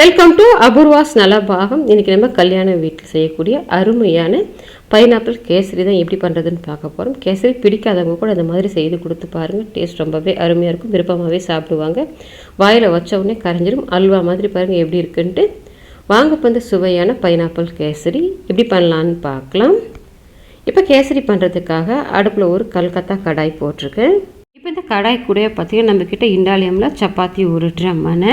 Welcome to Apoorva's Nalabagam இன்றைக்கி நம்ம கல்யாண வீட்டில் செய்யக்கூடிய அருமையான பைனாப்பிள் கேசரி தான் எப்படி பண்ணுறதுன்னு பார்க்க போகிறோம் கேசரி பிடிக்காதவங்க கூட அந்த மாதிரி செய்து கொடுத்து பாருங்கள் டேஸ்ட் ரொம்பவே அருமையாக இருக்கும். விருப்பமாகவே சாப்பிடுவாங்க. வாயில் வச்ச உடனே கரைஞ்சிரும். அல்வா மாதிரி பாருங்கள் எப்படி இருக்குன்ட்டு. வாங்க இப்போ இந்த சுவையான பைனாப்பிள் கேசரி எப்படி பண்ணலான்னு பார்க்கலாம். இப்போ கேசரி பண்ணுறதுக்காக அடுப்பில் ஒரு கல்கத்தா கடாய் போட்டிருக்கேன். இப்போ இந்த கடாய் கூட பார்த்தீங்கன்னா நம்மக்கிட்ட இண்டாலியமில் சப்பாத்தி உருட்டுற மனை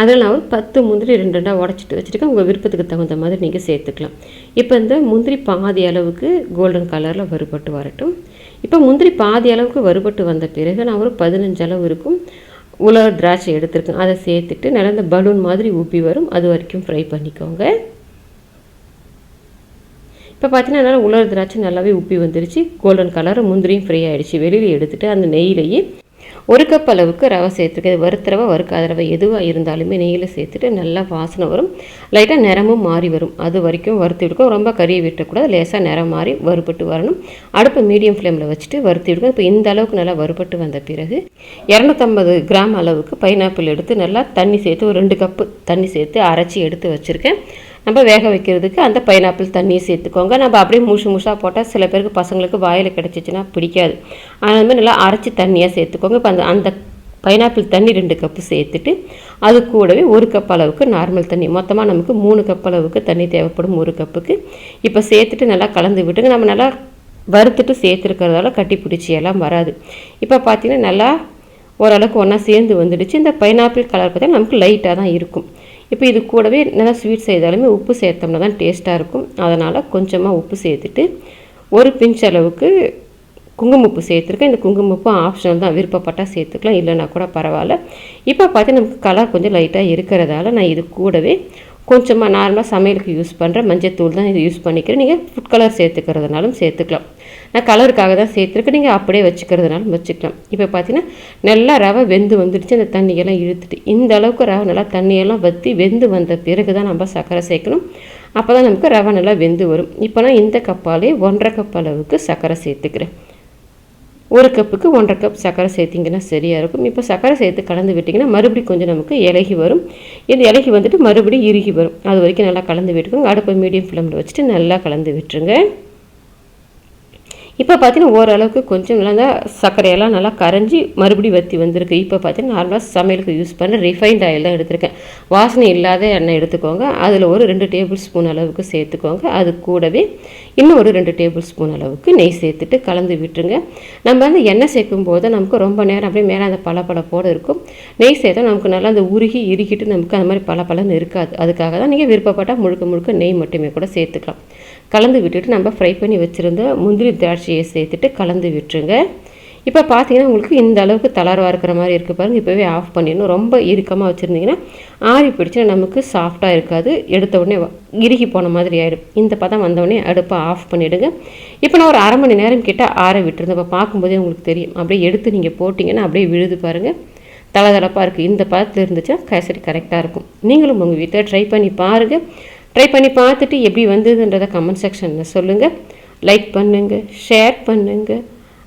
அதில் நான் ஒரு பத்து முந்திரி ரெண்டு ரெண்டாக உடச்சிட்டு வச்சுருக்கேன். உங்கள் விருப்பத்துக்கு தகுந்த மாதிரி நீங்கள் சேர்த்துக்கலாம். இப்போ இந்த முந்திரி பாதி அளவுக்கு கோல்டன் கலரில் வறுபட்டு வரட்டும். இப்போ முந்திரி பாதி அளவுக்கு வறுபட்டு வந்த பிறகு நான் ஒரு பதினஞ்சு அளவு இருக்கும். உலர் திராட்சை எடுத்திருக்கேன். அதை சேர்த்துட்டு நல்லா இந்த பலூன் மாதிரி உப்பி வரும். அது வரைக்கும் ஃப்ரை பண்ணிக்கோங்க. இப்போ பார்த்தீங்கன்னா நல்லா உலர் திராட்சை நல்லாவே உப்பி வந்துருச்சு. கோல்டன் கலர் முந்திரியும் ஃப்ரை ஆகிடுச்சு வெளியில் எடுத்துகிட்டு அந்த நெய்யிலேயே ஒரு கப் அளவுக்கு ரவை சேர்த்துருக்கேன் வறுத்த ரவை வறுக்காத ரவை எதுவாக இருந்தாலுமே நெய்யில் சேர்த்துட்டு நல்லா வாசனை வரும். லைட்டாக நிறமும் மாறி வரும். அது வரைக்கும் வறுத்து விடுக்கும் ரொம்ப கறியை விட்டக்கூடாது. லேசாக நிறம் மாறி வறுபட்டு வரணும். அடுப்பு மீடியம் ஃப்ளேமில் வச்சுட்டு வறுத்து விடுக்கும் இப்போ இந்த அளவுக்கு நல்லா வறுபட்டு வந்த பிறகு இரநூத்தம்பது கிராம் அளவுக்கு பைனாப்பிள் எடுத்து நல்லா தண்ணி சேர்த்து ஒரு ரெண்டு கப்பு தண்ணி சேர்த்து அரைச்சி எடுத்து வச்சுருக்கேன். நம்ம வேக வைக்கிறதுக்கு அந்த பைனாப்பிள் தண்ணியை சேர்த்துக்கோங்க. நம்ம அப்படியே முழுசு முழுசாக போட்டால் சில பேருக்கு பசங்களுக்கு வாயில் கிடச்சிச்சின்னா பிடிக்காது. அதே மாதிரி நல்லா அரைச்சி தண்ணியாக சேர்த்துக்கோங்க. இப்போ அந்த அந்த பைனாப்பிள் தண்ணி ரெண்டு கப்பு சேர்த்துட்டு அது கூடவே ஒரு கப் அளவுக்கு நார்மல் தண்ணி. மொத்தமாக நமக்கு மூணு கப் அளவுக்கு தண்ணி தேவைப்படும் ஒரு கப்புக்கு இப்போ சேர்த்துட்டு நல்லா கலந்து விட்டுங்க. நம்ம நல்லா வறுத்துட்டு சேர்த்துருக்கிறதால கட்டி பிடிச்சியெல்லாம் வராது. இப்போ பார்த்தீங்கன்னா நல்லா ஓரளவுக்கு ஒன்றா சேர்ந்து வந்துடுச்சு. இந்த பைனாப்பிள் கலர் பார்த்தீங்கன்னா நமக்கு லைட்டாக தான் இருக்கும். இப்போ இது கூடவே நல்லா ஸ்வீட் செய்தாலுமே உப்பு சேர்த்தோம்னா தான் டேஸ்ட்டாக இருக்கும். அதனால் கொஞ்சமாக உப்பு சேர்த்துட்டு ஒரு பிஞ்ச் அளவுக்கு குங்குமப்பு சேர்த்துருக்கேன். இந்த குங்குமப்பு ஆப்ஷனல் தான். விருப்பப்பட்டால் சேர்த்துக்கலாம். இல்லைன்னா கூட பரவாயில்ல. இப்போ பார்த்து நமக்கு கலர் கொஞ்சம் லைட்டாக இருக்கிறதால நான் இது கூடவே கொஞ்சமாக நார்மலாக சமையலுக்கு யூஸ் பண்ணுற மஞ்சத்தூள் தான் இது யூஸ் பண்ணிக்கிறேன். நீங்கள் ஃபுட் கலர் சேர்த்துக்கிறதுனாலும் சேர்த்துக்கலாம். நான் கலருக்காக தான் சேர்த்துருக்கேன். நீங்கள் அப்படியே வச்சுக்கிறதுனாலும் வச்சுக்கலாம். இப்போ பார்த்தீங்கன்னா நல்லா ரவை வெந்து வந்துடுச்சு. அந்த தண்ணியெல்லாம் இழுத்துட்டு இந்த அளவுக்கு ரவை நல்லா தண்ணியெல்லாம் வற்றி வெந்து வந்த பிறகு தான் நம்ம சர்க்கரை சேர்க்கணும். அப்போ தான் நமக்கு ரவை நல்லா வெந்து வரும். இப்போ நான் இந்த கப்பாலே ஒன்றரை கப் அளவுக்கு சர்க்கரை சேர்த்துக்கிறேன். ஒரு கப்புக்கு ஒன்றரை கப் சர்க்கரை சேர்த்திங்கன்னா சரியாக இருக்கும். இப்போ சர்க்கரை சேர்த்து கலந்து விட்டிங்கன்னா மறுபடியும் கொஞ்சம் நமக்கு இலகி வரும். இந்த இலகி வந்துட்டு மறுபடியும் இறுகி வரும். அது வரைக்கும் நல்லா கலந்து விட்டுருங்க அடுப்பை மீடியம் ஃப்ளேமில் வச்சுட்டு நல்லா கலந்து விட்டுருங்க. இப்போ பார்த்தீங்கன்னா ஓரளவுக்கு கொஞ்சம் நல்லா சர்க்கரையெல்லாம் நல்லா கரைஞ்சி மறுபடியும் வற்றி வந்திருக்கு. இப்போ பார்த்தீங்கன்னா நார்மலாக சமையலுக்கு யூஸ் பண்ண ரிஃபைண்ட் ஆயில் தான் எடுத்திருக்கேன். வாசனை இல்லாத எண்ணெய் எடுத்துக்கோங்க. அதில் ஒரு ரெண்டு டேபிள் ஸ்பூன் அளவுக்கு சேர்த்துக்கோங்க. அது கூடவே இன்னும் ஒரு ரெண்டு டேபிள் ஸ்பூன் அளவுக்கு நெய் சேர்த்துட்டு கலந்து விட்டுருங்க. நம்ம வந்து எண்ணெய் சேர்க்கும் போது நமக்கு ரொம்ப நேரம் அப்படியே மேலே அந்த பளபளப்போடு இருக்கும். நெய் சேர்த்தா நமக்கு நல்லா அந்த உருகி இறுக்கிட்டு நமக்கு அந்த மாதிரி பளபளன்னு இருக்காது. அதுக்காக தான் நீங்கள் விருப்பப்பட்டால் முழுக்க முழுக்க நெய் மட்டுமே கூட சேர்த்துக்கலாம். கலந்து விட்டுட்டு நம்ம ஃப்ரை பண்ணி வச்சுருந்த முந்திரி திராட்சையை சேர்த்துட்டு கலந்து விட்டுருங்க. இப்போ பார்த்தீங்கன்னா உங்களுக்கு இந்த அளவுக்கு தளர்வாக இருக்கிற மாதிரி இருக்குது பாருங்கள் இப்போவே ஆஃப் பண்ணிடணும். ரொம்ப இறுக்கமாக வச்சுருந்தீங்கன்னா ஆறி பிடிச்சா நமக்கு சாஃப்டாக இருக்காது. எடுத்த உடனே இறுகி போன மாதிரி ஆகிடும் இந்த பதம் வந்தவுடனே அடுப்பை ஆஃப் பண்ணிவிடுங்க இப்போ நான் ஒரு அரை மணி நேரம் கிட்ட ஆற விட்டுருந்தேன். இப்போ பார்க்கும்போதே உங்களுக்கு தெரியும். அப்படியே எடுத்து நீங்கள் போட்டிங்கன்னா அப்படியே விழுது பாருங்கள் தளதளப்பாக இருக்குது இந்த பதத்தில் இருந்துச்சுன்னா கேசரி கரெக்டாக இருக்கும். நீங்களும் உங்கள் வீட்டில் ட்ரை பண்ணி பாருங்கள் ட்ரை பண்ணி பார்த்துட்டு எப்படி வந்ததுன்றதை கமெண்ட் செக்ஷனில் சொல்லுங்கள் லைக் பண்ணுங்கள் ஷேர் பண்ணுங்கள்